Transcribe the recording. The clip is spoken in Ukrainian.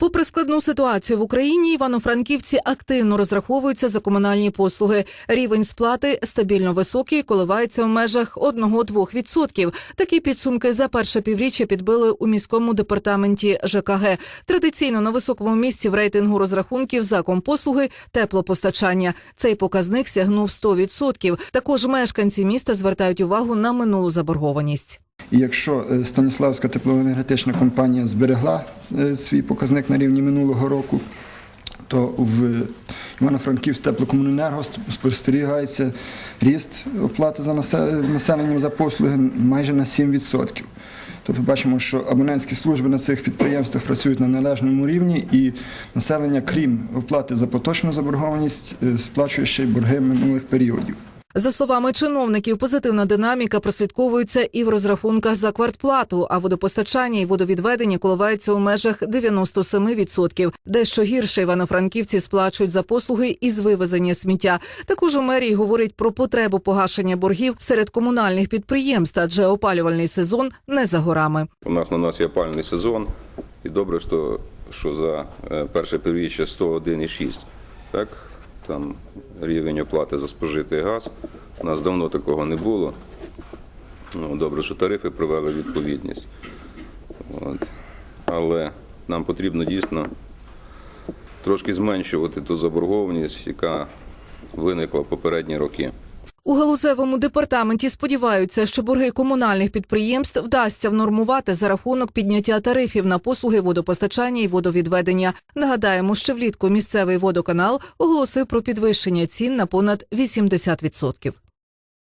Попри складну ситуацію в Україні, івано-франківці активно розраховуються за комунальні послуги. Рівень сплати стабільно високий, коливається в межах 1-2%. Такі підсумки за перше півріччя підбили у міському департаменті ЖКГ. Традиційно на високому місці в рейтингу розрахунків за компослуги теплопостачання. Цей показник сягнув 100%. Також мешканці міста звертають увагу на минулу заборгованість. І якщо е, Станіславська теплоенергетична компанія зберегла е, свій показник на рівні минулого року, то в Івано-Франківськ теплокомуненерго спостерігається ріст оплати за населенням за послуги майже на 7%. Тобто бачимо, що абонентські служби на цих підприємствах працюють на належному рівні, і населення, крім оплати за поточну заборгованість, е, сплачує ще й борги минулих періодів. За словами чиновників, позитивна динаміка прослідковується і в розрахунках за квартплату, а водопостачання і водовідведення коливаються у межах 97%. Дещо гірше івано-франківці сплачують за послуги із вивезення сміття. Також у мерії говорять про потребу погашення боргів серед комунальних підприємств, адже опалювальний сезон не за горами. У нас на нас є опальний сезон, і добре, що, що за е, перше півріччя 101,6. Так, там рівень оплати за спожитий газ. У нас давно такого не було. Ну, добре, що тарифи привели відповідність. От. Але нам потрібно дійсно трошки зменшувати ту заборгованість, яка виникла в попередні роки. У галузевому департаменті сподіваються, що борги комунальних підприємств вдасться внормувати за рахунок підняття тарифів на послуги водопостачання і водовідведення. Нагадаємо, що влітку місцевий водоканал оголосив про підвищення цін на понад 80%.